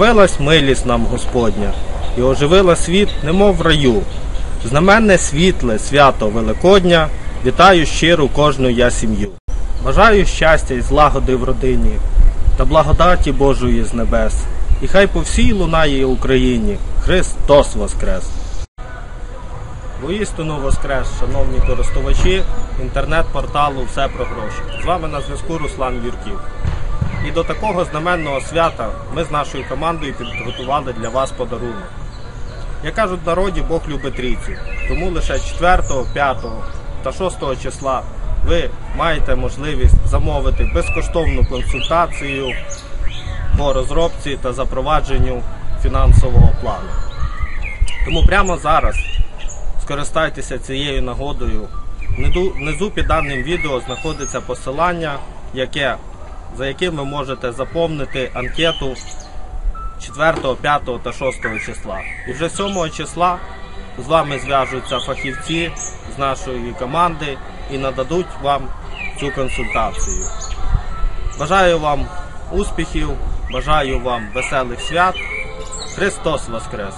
Вилась милість нам Господня, і оживила світ, немов в раю. Знаменне світле, свято Великодня, вітаю щиро кожну я сім'ю. Бажаю щастя і злагоди в родині та благодаті Божої з небес. І хай по всій лунає Україні Христос Воскрес! Воістину Воскрес, шановні користувачі інтернет-порталу Все про гроші. З вами на зв'язку Руслан Юрків. І до такого знаменного свята ми з нашою командою підготували для вас подарунок. Як кажуть в народі, Бог любить трійцю. Тому лише 4, 5 та 6 числа ви маєте можливість замовити безкоштовну консультацію по розробці та запровадженню фінансового плану. Тому прямо зараз скористайтеся цією нагодою. Внизу- під даним відео знаходиться посилання, яке, за яким ви можете заповнити анкету 4, 5 та 6 числа. І вже 7 числа з вами зв'яжуться фахівці з нашої команди і нададуть вам цю консультацію. Бажаю вам успіхів, бажаю вам веселих свят. Христос Воскрес!